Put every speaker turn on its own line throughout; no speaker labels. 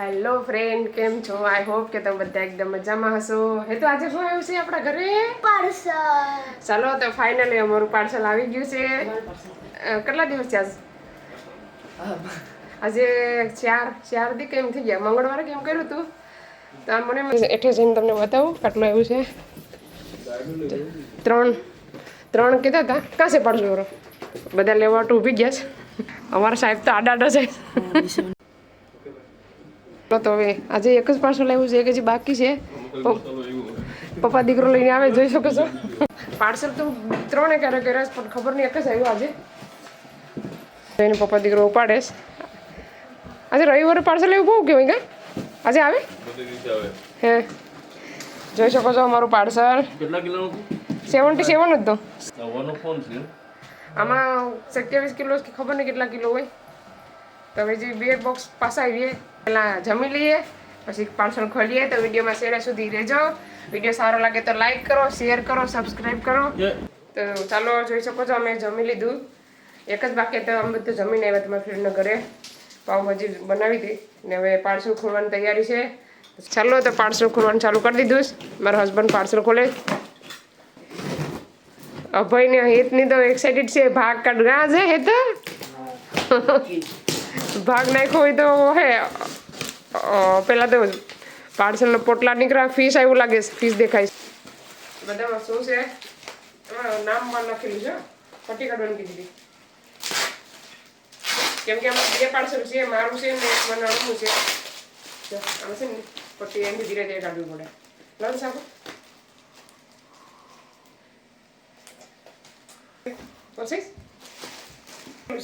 Hello friend કેમ છો? I hope કે તમે બધા એકદમ મજામાં હશો. હે તો આજે શું આવ્યું છે આપણા ઘરે?
પાર્સલ.
ચાલો તો ફાઇનલી અમારું પાર્સલ આવી ગયું છે. કેટલા દિવસ છે છે? આજે ચાર ચાર દી કેમ થઈ ગયા? મંગળવારે કેમ કર્યું હતું તો આ મને એઠે જઈને તમને બતાવું કેટલું આવ્યું છે. ત્રણ ત્રણ કીધા હતા કાં છે પાર્સલ વાળો? બધા લેવા ઊભી ગયા છે. અમારા સાહેબ તો આડા આડા છે. તો હવે આજે એક જ પાર્સલ આવ્યું છે એક હજી બાકી છે. પપ- પપ્પા દીકરો લઈને આવે જોઈ શકો છો. પાર્સલ તો ત્રણે ક્યારે કર્યા છે પણ ખબર નહીં એક જ આવ્યું આજે. એને પપ્પા દીકરો ઉપાડે છે. આજે રવિવારે પાર્સલ એવું બહુ કહેવાય કા? આજે આવે? હે. જોઈ શકો છો અમારું પાર્સલ.
કેટલા કિલો
સેવન્ટી સેવન જ તો. આમાં સત્યાવીસ કિલો ખબર નહીં કેટલા કિલો હોય. તો હવે જે બે બોક્સ પાછા આવીએ પહેલાં જમી લઈએ પછી પાર્સલ ખોલીએ તો વિડીયોમાં શેર સુધી રહેજો. વીડિયો સારો લાગે તો લાઈક કરો શેર કરો સબસ્ક્રાઈબ કરો. તો ચાલો જોઈ શકો છો અમે જમી લીધું. એક જ બાકી તો અમે બધું જમીને આવ્યા તમારા ફ્રેન્ડના ઘરે. પાઉંભાજી બનાવી હતી. ને હવે પાર્સલ ખોલવાની તૈયારી છે. ચાલો તો પાર્સલ ખોલવાનું ચાલુ કરી દીધું. મારા હસબન્ડ પાર્સલ ખોલે. અભયને હેતની તો એક્સાઇટેડ છે. ભાગ કાઢ ગા છે હેત ભાગ નાખ્યો હોય તો હે પેલા તો પાર્સલનો પોટલા નીકળ્યા ફીસ આવ્યું લાગે છે ફીસ દેખાય છે. બધામાં શું છે? એમાં નામ પણ લખેલું છે પટ્ટી કાઢવાની કીધી કેમ કે આમાં બે પાર્સલ છે મારું છે ને એક બનાવવાનું છે. જો, આમાં છે ને પટ્ટી એમથી ધીરે ધીરે કાઢવી પડે. સાહેબ પછી?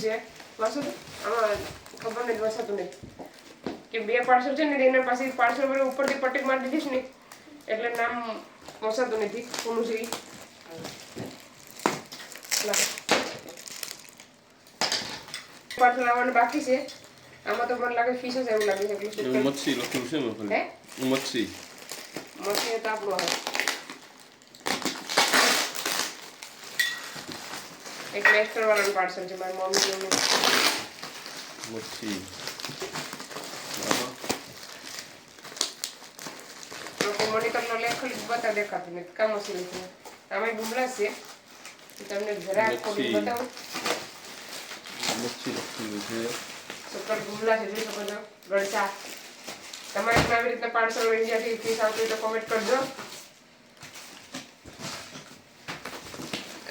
છે? વાસુ તો આમાં ખબર નથી વસાતું નહીં. કે બે પાર્સલ છે ને એના પાસે પાર્સલ પર ઉપરથી પટ્ટી મારી દીધીશ ને એટલે નામ વસાતું નથી કોનું છે પાર્સલ આવવાનું બાકી છે. આમાં તો મને લાગે ફીસ જ એવું લાગે છે
મચ્છી લખ્યું છે મેં
હે?
મચ્છી.
તો આપણું આવે. એક મેસ્ટર વાળાનું પાર્સલ છે મારી મમ્મીનું
મચ્છી
લોકો મોનિટરનો લેખલ બતા દેખાતું નથી કામ મશીન છે આમાં ડુબલા છે તમને જરાક
નથી.
બતાવું
મચ્છી લખેલું છે
સુપર ડુબલા છે જોઈ શકો છો ગળચા તમારે પણ આવી રીતના પાર્સલ ઇન્ડિયાથી ફીસ આવતું તો કોમેન્ટ કરજો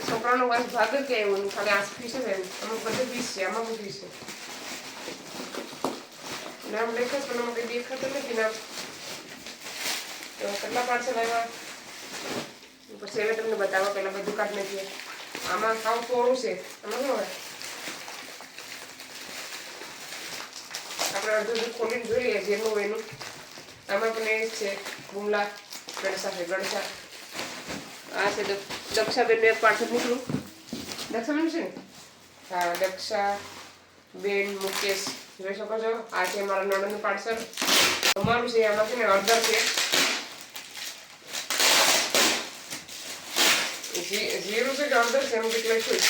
છોકરાનો બસ ભાગ જ કે એવું ખાલી આ ફીસ જ એમ અમુક બધું ફીસ છે બધું ફીસ છે નામ લખ્યું પણ આમાં કંઈ દેખાતું નથી. નામ? તો કેટલા પાર્સલ આવ્યા? પછી હવે તમને બતાવો પેલા બધું કાઢ નથી આમાં સાવ થોડું છે. આમાં શું હોય આપણે અડધું અડધું ખોલીને જોઈ લઈએ, જેનું એનું. આમાં પણ એ છે, ગુમલા ગણસા છે ગણસા આ છે તો દક્ષાબેનનું એક પાર્સલ નીકળું દક્ષાબેન છે ને? હા દક્ષા બેન મુકેશ જોઈ શકો છો. આ છે મારા નણંદનું પાર્સલ. અમારું છે, એમાં છે ને અર્ધર છે. જીરું છે કે અડધર છે, એમ કંઈક લખ્યું.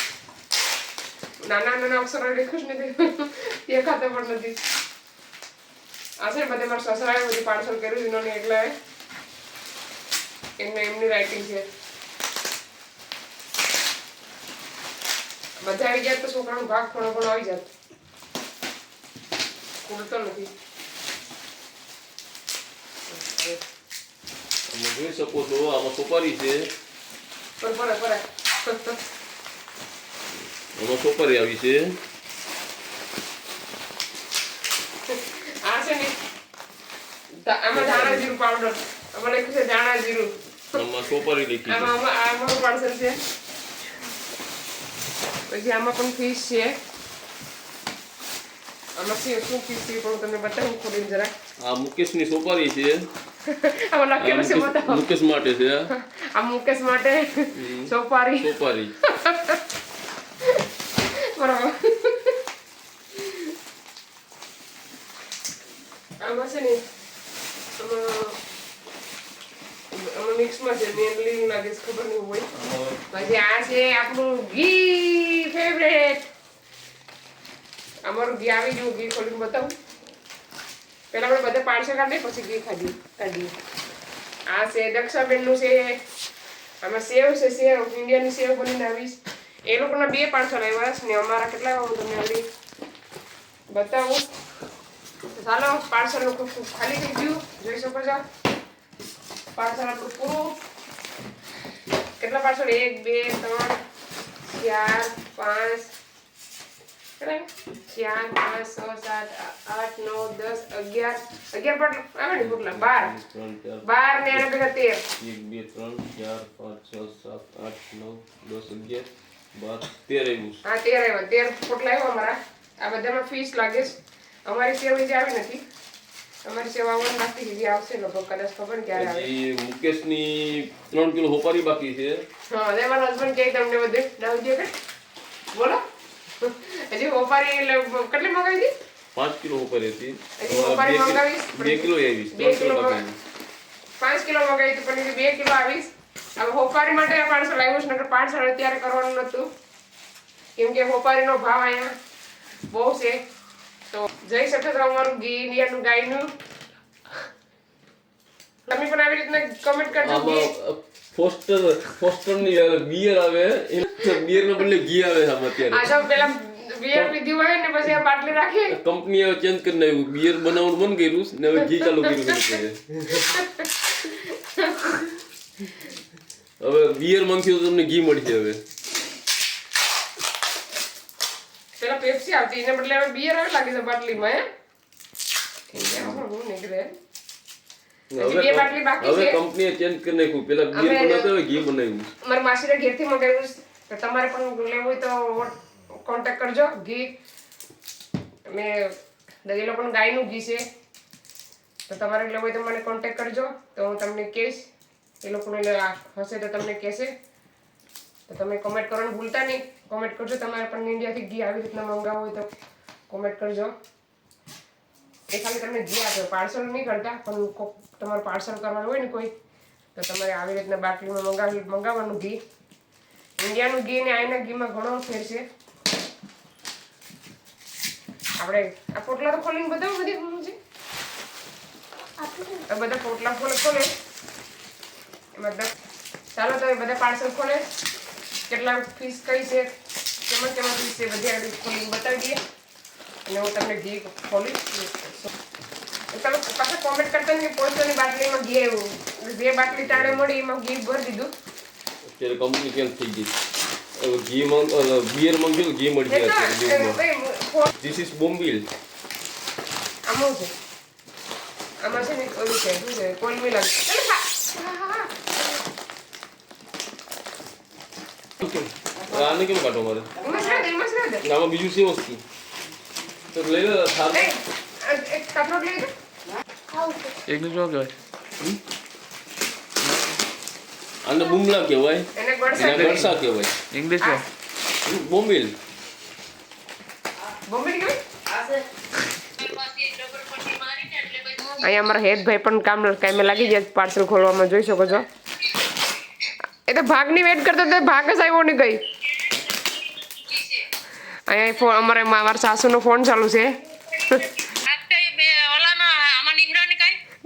નાના નાના અક્ષરો લખ્યું જ નથી દેખાતા પણ નથી. આ છે બધે મારા સસરાએ બધું પાર્સલ કર્યું છે, એનો એકલા એમને, એમની રાઇટિંગ છે. બધા આવી જાય તો છોકરાનો ભાગ થોડો ઘણો આવી ખુલતો નથી
તમે જોઈ શકો છો આમાં સોપારી છે આમાં સોપારી આવી છે
આમાં પણ ફીસ છે આમાં શું શું ફીસ છે એ પણ હું તમને બતાવું ખોલીને જરા
આ મુકેશની સોપારી છે
આમાં
આ
લખેલું છે
મુકેશ
બતાવો
મુકેશ માટે છે
આ મુકેશ માટે સોપારી
સોપારી
બરાબર આમાં છે ને આમાં આમાં મિક્સમાં છે મેન લીંગ લાગે છે ખબર નહીં હોય
આમાં
પછી આ છે આપણું ઘી ફેવરેટ અમારું ઘી આવી ગયું ઘી ખોલીને બતાવું. પેલા આપણે બધા પાર્સલ કાઢીએ પછી ઘી ખાધી કાઢીએ આ છે દક્ષાબેનનું છે, આમાં સેવ છે, સેવ, ઇન્ડિયાની સેવ બનીને આવીશ એ લોકોના બે પાર્સલ આવ્યા ને અમારા કેટલા હું તમને હજી બતાવું. ચાલો, પાર્સલ ખાલી થઈ ગયું. જોઈ શકો છો. પાર્સલ આપણું પૂરું. કેટલા પાર્સલ? એક, બે, ત્રણ, ચાર, પાંચ ચાર પાંચ છ સાત આઠ નવ દસ અગિયાર. અગિયાર પણ આવે ને કેટલા બાર.
ત્રણ
બાર ને એના ભેગા તેર.
એક બે ત્રણ ચાર પાંચ છ સાત આઠ નવ દસ અગિયાર બાર. તેર આવ્યું
હા તેર આવ્યા તેર પોટલા આવ્યા અમારા. આ બધામાં ફીસ લાગે છે. અમારી સેવ જે આવી નથી. અમારી સેવા આવવાની બાકી જે આવશે લગભગ કદાચ ખબર ક્યારે આવે.
મુકેશની ત્રણ કિલો હોપારી બાકી છે.
હા મારા હસબન્ડ કહે તમને બધે. ડાઉન કે બોલો. હજી ઓપારી એટલે કેટલી મંગાવી હતી?
પાંચ કિલો ઓપારી હતી.
હોપારી
બે
મંગાવીશ?
બે કિલો આવીશ
બે કિલો પાંચ કિલો મંગાવી હતી પણ બે કિલો આવીશ. હવે હોપારી માટે આ પાર્સલ આવ્યું છે નકર પાર્સલ અત્યારે કરવાનું નહોતું. કેમ કે હોપારીનો ભાવ અહીંયા બહુ છે. તો જઈ શકે તો અમારું ઘી ઇન્ડિયાનું ગાયનું. તમે પણ આવી રીતના કમેન્ટ કરજો
ફોસ્ટર ફોસ્ટરની બિયર આવે બિયર ના બદલે ઘી આવે છે અત્યારે.
આ પેલા બિયર પીધી હોય ને પછી આ બાટલી રાખી.
કંપની હવે ચેન્જ કરી નાખ્યું. બિયર બનાવવાનું બંધ કર્યું ને હવે ઘી ચાલુ કર્યું હવે બિયર તો તમને ઘી મળી જાય હવે.
પેલા પેપ્સી આવતી એને બદલે હવે બિયર આવે લાગે છે બાટલીમાં હે નીકળે. બે બાટલી બાકી
હવે કંપનીએ ચેન્જ કરી નાખ્યું. પેલા બિયર બનાવતા હવે ઘી બનાવ્યું.
મારા માસીના ઘેરથી મંગાવ્યું તો તમારે પણ લેવું હોય તો કોન્ટેક્ટ કરજો. ઘી. અમે એ લોકોનું ગાયનું ઘી છે. તો તમારે લેવું હોય તો મને કોન્ટેક્ટ કરજો. તો હું તમને કહીશ. એ લોકોને હશે તો તમને કહેશે. તો તમે કોમેન્ટ કરવાનું ભૂલતા નહીં. કોમેન્ટ કરજો. તમારે પણ ઇન્ડિયાથી ઘી આવી રીતના મંગાવવું હોય તો કોમેન્ટ કરજો. એ ખાલી તમને ઘી આપે. પાર્સલ નહીં કરતા પણ તમારે પાર્સલ કરવાનું હોય ને કોઈ, તો તમારે આવી રીતના બાટલીમાં મંગાવી, મંગાવવાનું ઘી. ઇન્ડિયાનું ઘી ને આઈના ઘીમાં ઘણો ફેર છે. આપણે આ પોટલા તો ખોલીને બધા બધી ખોલું છે. બધા પોટલા ખોલે ખોલે. એમાં દસ ચાલો તમે બધા પાર્સલ ખોલે. કેટલા ફીસ કઈ છે કેમાં કેમાં ફીસ છે બધી આગળ ખોલીને બતાવી દઈએ. અને હું તમને ઘી ખોલીશ. તમે પાછા કોમેન્ટ કરતા ને કે પોસ્ટરની બાટલીમાં ઘી આવ્યું જે બાટલી તાળે મળી એમાં ઘી ભરી દીધું
અત્યારે કંપની કેમ થઈ ગઈ ઘી મંગ બિયર માંગ્યું ઘી મળી
ગયા ફો-
ધીસ ઇઝ બોમ્બિલ
આમાં છે આમાં છે ને ઓલું છે શું છે કોલમી લાગે ચાલો ખા. હા, હા, હા.
આને કેમ કાઢો મારે. આમાં બીજું શું વસ્તુ તો લઈ લો થાર
એક કટોટ લઈ દે.
એકને શું કહેવાય.
આને બુમલા કહેવાય.
એને ગળસા
કહેવાય.
ઇંગ્લિશમાં
બોમ્બિલ
અહીંયા અમારા હેતભાઈ પણ કામ કામે લાગી ગયા પાર્સલ ખોલવામાં જોઈ શકો છો. એ તો ભાગની વેટ કરતો તો ભાગ જ આવ્યો નહીં ગઈ અહીંયા ફોન અમારે મારા સાસુનો ફોન ચાલુ છે.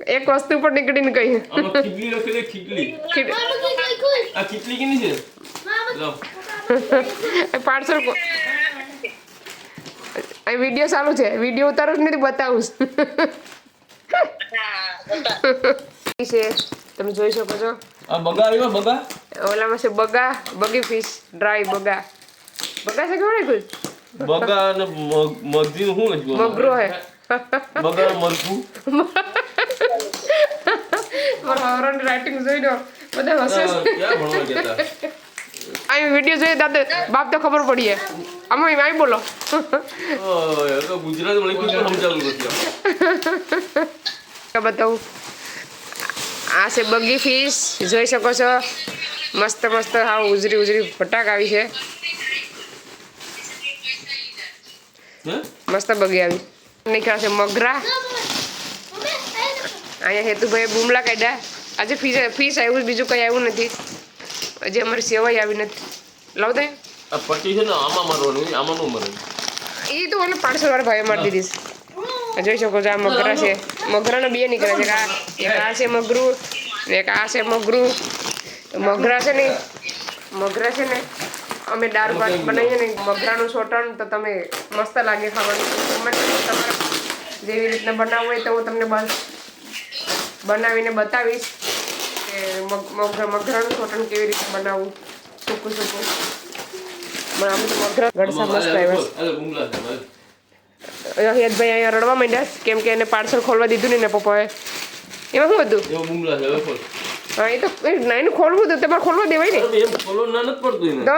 એક વસ્તુ પર નીકળીને ગઈ
આમાં ખીચલી લખેલી ખીચલી આ ખીચલી કેની છે? લો.
પાર્સલ અહીં વીડિયો ચાલુ છે. વીડિયો ઉતારો જ નથી બતાવું છે તમે જોઈ શકો છો.
આ બગા આવ્યા બગા?
ઓલામાં છે બગા બગી ફિશ ડ્રાય બગા. બગા છે કેવડે કોઈ?
બગા અને મગ મગજી શું લખ્યું
મગરો હે.
બગા મરઘું
મારા રાઇટિંગ જોઈ લો બધા અહીં વીડિયો જોઈએ દાદા બાપ તો ખબર પડી આમાં બોલો. બતાવું. આ છે બગી ફિશ જોઈ શકો છો. મસ્ત મસ્ત હા ઉજરી ઉજરી ફટાક આવી છે. મસ્ત બગી આવી. નીકળ્યા છે મગરા. અહીંયા હેતુભાઈ બુમલા કાઢ્યા. આજે ફીસ ફીસ આવ્યું બીજું કંઈ આવ્યું નથી. હજી અમારી સેવાય આવી નથી. લાવ દે
આ છે ને આમાં મરવાનું આમાં નો મરે.
એ તો ઓલે પાંચસો વાર ભાઈ મારી દીધી છે. જોઈ શકો છો આ મગરા છે. મગરાના બે નીકળે છે. એક આ એક આ છે મગરું ને એક આ છે મગરું. મગરા છે ને મગરા છે ને અમે દાળ ભાત બનાવીએ ને મગરાનું સોટણ તો તમે મસ્ત લાગે ખાવાનું. તમારે જેવી રીતના બનાવવું હોય તો હું તમને બસ બનાવીને બતાવીશ કે મઘરાનું સોટણ કેવી રીતે બનાવવું. સૂકું સૂકું. પણ આમ તો મગરા ગળસા મસ્ત આવ્યા. છે.
અરે બુમલા છે ભાઈ
યશભાઈ અહીંયા રડવા માંડ્યા કેમ કે એને પાર્સલ ખોલવા દીધું નહીં ને પપ્પાએ. એમાં શું હતું? હા એ તો એ ના, એનું ખોલવું હતું તમારે ખોલવા દેવાય ને.
એમ ખોલો ના નથી પડતું
તો?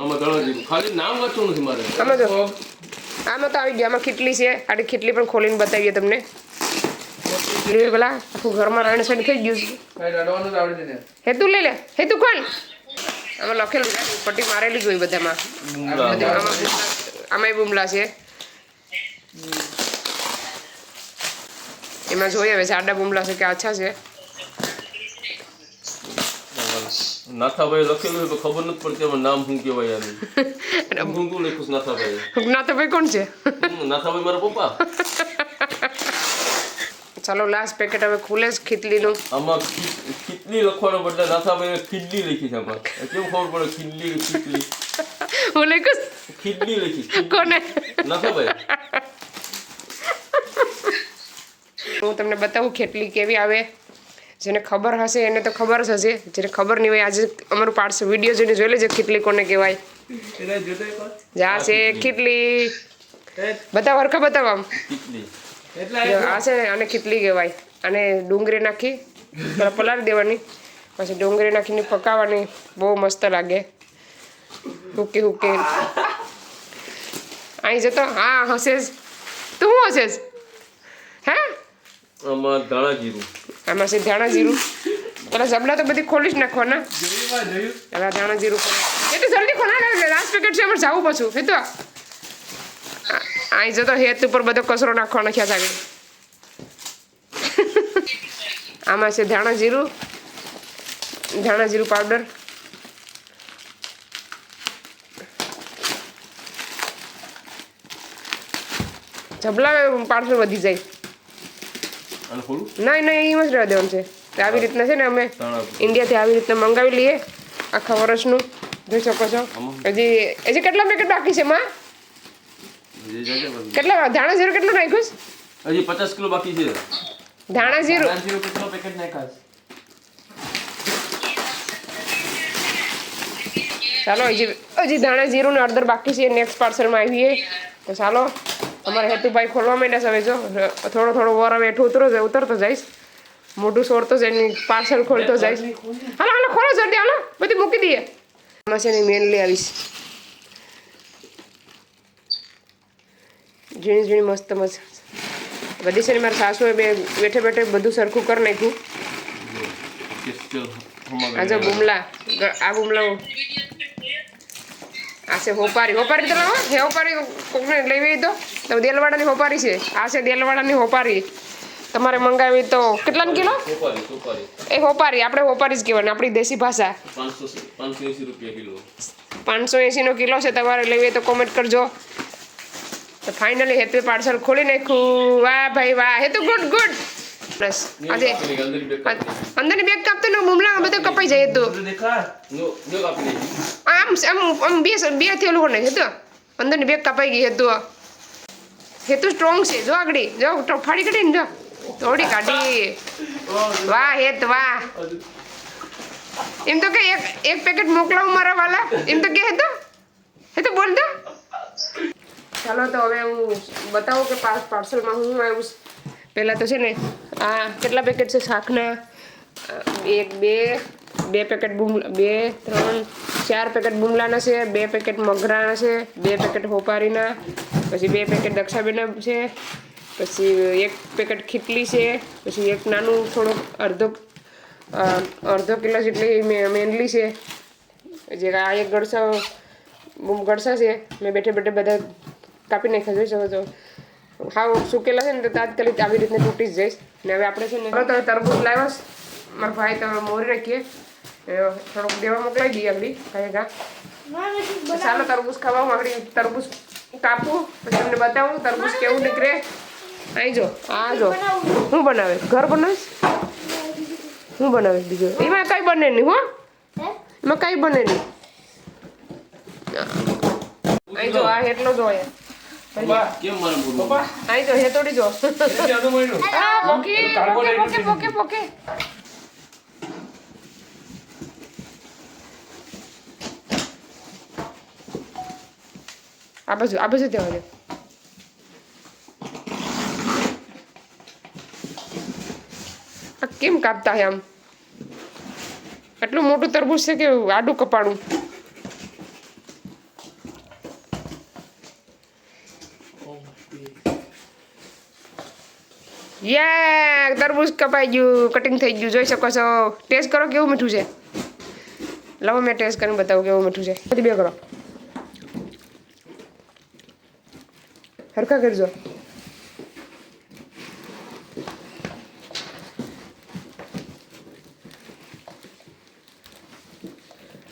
આમાં ઘણા જીરું ખાલી નામ વાંચવું નથી મારે.
આમાં તો આવી ગયા આમાં ખીટલી છે. આડી ખીટલી પણ ખોલીને બતાવીએ તમને. પેલા આખું ઘરમાં રાણ સાણ થઈ ગયું છે. હેતુ લઈ લે હેતુ ખોલ. આમાં લખેલું પટ્ટી મારેલી જોઈ બધામાં. આમાં બુમલા. છે. એમાં જોઈએ હવે સાડા બુમલા છે કે આછા છે.
નાથાભાઈ લખેલું તો ખબર નથી પડતી એમાં નામ શું કહેવાય આનું. હું શું લખ્યું નાથાભાઈ
ના તો ભાઈ કોણ છે?
નાથાભાઈ મારા પપ્પા?
ચાલો લાસ્ટ પેકેટ હવે ખુલે છે ખીટલીનું
આમાં ખી- લખવાનો બદલે નાથાભાઈ ખીડલી લખી છે આમાં. કેવું ખબર પડે ખીડલી કે ખીટલી
હું લખું
ખીડલી લખી.
કોને?
નાથાભાઈ
હું તમને બતાવું ખેટલી કેવી આવે. જેને ખબર હશે એને તો ખબર જ હશે. જેને ખબર નહીં હોય આજે અમારું પાર્સલ વીડિયો જોઈને જોઈ લેજો ખીટલી કોને કહેવાય. જા છે ખીટલી બતાવ હરખા બતાવ આમ. જો આ છે આને ખીટલી કહેવાય. અને ડુંગળી નાખી પેલા પલાળી દેવાની. પછી ડુંગળી નાખીને પકાવવાની બહુ મસ્ત લાગે. હુકી હુકી. અહીં જતો હા હસેસ તું શું હસેસ હે?
આમાં ધાણા જીરું.
આમાં છે ધાણા જીરું. પેલા જબલા તો બધી ખોલી જ નાખવાના. પેલા ધાણા જીરું ખોલો. એ તો જલ્દી ખોલા લાસ્ટ પેકેટ છે અમારે જવું પાછું. હે તો જો તો હેત ઉપર બધો કચરો નાખવાનો નાખ્યા આગળ આમાં છે ધાણા જીરું ધાણા જીરું પાવડર જબલા પાર્સલ વધી જાય નહીં નહીં એમ જ રહેવા દેવાનું છે આવી રીતના છે ને અમે
ઇન્ડિયા
ઇન્ડિયાથી આવી રીતના મંગાવી લઈએ આખા વર્ષનું જોઈ શકો છો હજી હજી કેટલા પેકેટ બાકી છે માં કેટલા ધાણા જીરું કેટલું નાખ્યું છે?
હજી પચાસ કિલો બાકી છે.
ધાણા જીરું.
જીરું કેટલો પેકેટ નાખાશ
ચાલો હજી હજી ધાણા જીરું ને અડધર બાકી છે. નેક્સ્ટ પાર્સલમાં આવીએ. તો ચાલો અમારે હેતુભાઈ ખોલવા માંડ્યા છે હવે જો. થોડો થોડો વર હવે હેઠું ઉતરો ઉતરતો જઈશ. મોઢું સોરતો જાય પાર્સલ ખોલતો જઈશ. હાલો હાલો ખોલો જલ્દી હાલો. બધી મૂકી દઈએ. આમાં મેનલી આવીશ. ઝીણી ઝીણી મસ્ત મસ્ત. બધી છે ને મારા સાસુએ બે બેઠે બેઠે બધું સરખું કરી નાખ્યું. આ જો બુમલા આ બુમલા આ છે હોપારી. હોપારી તો હે હોપારી કોકને લેવી તો. તો દેલવાડાની હોપારી છે. આ છે દેલવાડાની હોપારી. તમારે મંગાવી તો કેટલાની કિલો? એ હોપારી આપણે હોપારી જ કહેવાની આપણી દેશી ભાષા.
પાંચસો એંસી
એંસીનો કિલો છે તમારે લેવી તો કોમેન્ટ કરજો. તો ફાઇનલી હેતુ પાર્સલ ખોલી નાખ્યું. વાહ ભાઈ વાહ હેતુ ગુડ ગુડ બસ આજે
અંદરની બેગ
કાપતો ને મુમલા બધું કપાઈ જાય તું. આમ આમ આમ બે બે થયેલું કોને હેતુ? અંદરની બેગ કપાઈ ગઈ હેતુ. હેતુ સ્ટ્રોંગ છે જો આગળ જો ફાડી કાઢી ને જો. થોડી કાઢી. વાહ હેત વાહ. એમ તો કે એક એક પેકેટ મોકલાવું મારા વાલા? એમ તો કે હેતુ? હેતુ બોલ તો. ચાલો તો હવે હું બતાવું કે પાર્સલમાં હું આવ્યું. પહેલાં તો છે ને આ કેટલા પેકેટ છે? શાકના એક, બે બે પેકેટ બુમલા, બે, ત્રણ, ચાર પેકેટ બુમલાના છે, બે પેકેટ મગરાના છે, બે પેકેટ હોપારીના, પછી બે પેકેટ દક્ષાબેના છે, પછી એક પેકેટ ખીટલી છે, પછી એક નાનું થોડુંક અડધો અડધો કિલો જેટલી મેનલી છે. જે આ એક ગળસા ગળસા છે. મેં બેઠે બેઠે બધા કાપી નાખ્યા જોઈ શકો છો હાવ સુકેલા છે ને તો તાત્કાલિક આવી રીતને તૂટી જ જઈશ ને હવે આપણે છે ને હવે તરબૂચ લાવ્યા મારા ભાઈ તો મોરી રાખીએ થોડોક દેવા મોકલાવી દઈએ આગળ કાંઈ કા ચાલો તરબૂચ ખાવા હું આગળ તરબૂચ કાપું પછી તમને બતાવું તરબૂચ કેવું નીકળે. અહીં જો આ જો. હું બનાવે? ઘર બનાવીશ હું બનાવે બીજો? એમાં કઈ બને નહીં હો. એમાં કઈ બને નહીં. અહીં જો આ હેટલો જો
કેમ મારે બોલવું?
પપ્પા?
અહીં જો હેતોડી જો.
એથી મળ્યું
આ પોકી પોકે પોકે પોકે પોકે. આ બાજુ આ બાજુ ત્યાં આ કેમ કાપતા હે આમ? એટલું મોટું તરબૂચ છે કે આડું કપાડું યે તરબૂચ કપાઈ ગયું કટિંગ થઈ ગયું, જોઈ શકો છો. ટેસ્ટ કરો કેવું મીઠું છે? લાવો મેં ટેસ્ટ કરીને બતાવું કેવું મીઠું છે. બધી બે કરો. હરખા કરજો.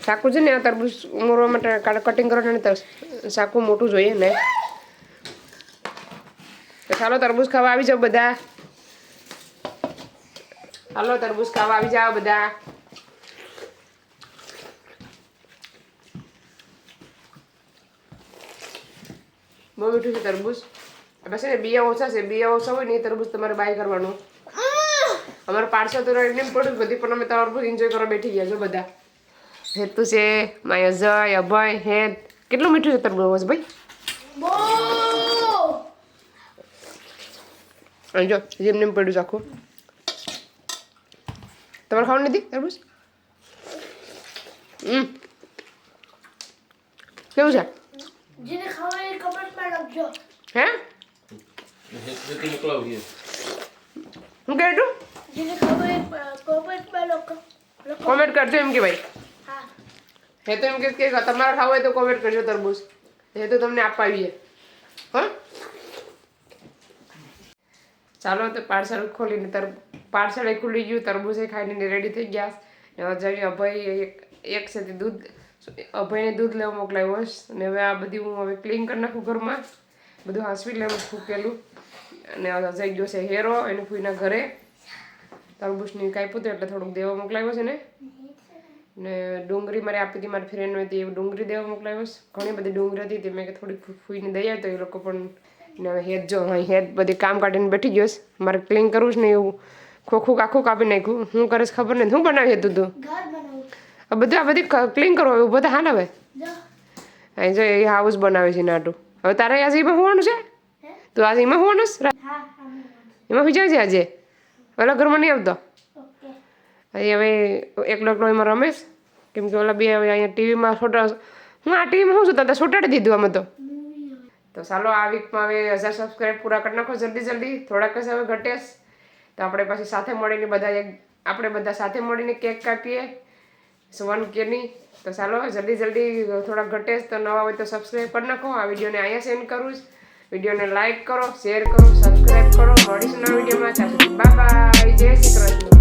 સાકું છે ને આ તરબૂચ ઉમરવા માટે કટિંગ કરો ને સાકું મોટું જોઈએ ને. ચાલો તરબૂચ ખાવા આવી જાઓ બધા. હાલો, તરબૂચ ખાવા આવી જાઓ બધા. બહુ મીઠું છે તરબૂચ. બસ ને બિયા ઓછા છે, બિયા ઓછા હોય ને એ તરબૂચ તમારે બાય કરવાનું. અમારે પાર્સલ તો રહી એમ પડ્યું બધી, પણ અમે તરબૂચ એન્જોય કરવા બેઠી ગયા છો બધા. હેતુ છે, માય અજય અભય, હેત. કેટલું મીઠું છે તરબૂચ ભાઈ અહીં જો જેમ એમ પડ્યું છે આખું તમારે ખાવાનું નથી તરબૂચ હમ કેવું છે
જેને ખાવાની કમેન્ટમાં લખજો
હે
હેતુ મોકલાવીએ
હું કહે તું
જેને ખાવાની કમેન્ટમાં લખો લખો
કોમેન્ટ કરજો એમ કે ભાઈ
હા
હે તો એમ કે કે તમારે ખાવું હોય તો કોમેન્ટ કરજો તરબૂચ એ તો તમને આપવા આવીએ ચાલો તો પાર્સલ ખોલીને તર પાર્સલ ખુલી ગયું તરબૂચે ખાઈને રેડી થઈ ગયા. ને અજય અભય એક એક સાથે દૂધ અભયને દૂધ લેવા મોકલાવ્યો છે ને હવે આ બધી હું હવે ક્લીન કરી નાખું ઘરમાં. બધું હાંસવી લેવું, ફૂકેલું. અને અજય ગયો છે હેરો, એને ફૂઈના ઘરે. તરબૂચની કાપ્યું હતું એટલે થોડુંક દેવા મોકલાવ્યો છે ને. ને ડુંગળી મારે આપી હતી, મારી ફ્રેન્ડ હતી, એ ડુંગળી દેવા મોકલાવ્યો ઘણી બધી ડુંગળી હતી, તે મેં થોડીક ફૂઈને દઈ આવી તો એ લોકો પણ ને હવે હેત જો અહીં હેત બધી કામ કાઢીને બેઠી ગયો છે. મારે ક્લીન કરવું જ નહીં એવું. ખોખું આખું કાપી નાખ્યું. હું કરીશ ખબર નહીં શું બનાવી હતું તું? આ બધું આ બધી ક્લીન કરો એવું બધા હાલ હવે? અહીં જો એ હાઉસ બનાવે છે નાટું. હવે તારે આજે એમાં હોવાનું છે? તું આજે એમાં હોવાનું છે?
હા આમ
એમાં વિચાર છે આજે? ઓલા ઘરમાં નહીં આવતો? હવે એકલો એકલો એમાં રમેશ. કેમ કે ઓલા બે હવે અહીંયા ટીવીમાં છોટા હું આ ટીવીમાં શું છું તને છોટાડી દીધું અમે તો. તો ચાલો આ વીકમાં હવે હજાર સબસ્ક્રાઈબ પૂરા કરી નાખો, જલ્દી જલ્દી. થોડાક જ હવે ઘટેશ તો આપણે પછી સાથે મળીને બધા એક, આપણે બધા સાથે મળીને કેક કાપીએ. વન કેની તો ચાલો જલ્દી જલ્દી, થોડાક ઘટેશ તો નવા હોય તો સબસ્ક્રાઈબ કરી નાખો. આ વિડીયોને અહીંયા સેન્ડ કરું છું વિડીયોને લાઈક કરો શેર કરો સબસ્ક્રાઈબ કરો. મળીશું નવા વિડીયોમાં. સુધી બાય બાય જય શ્રી કૃષ્ણ.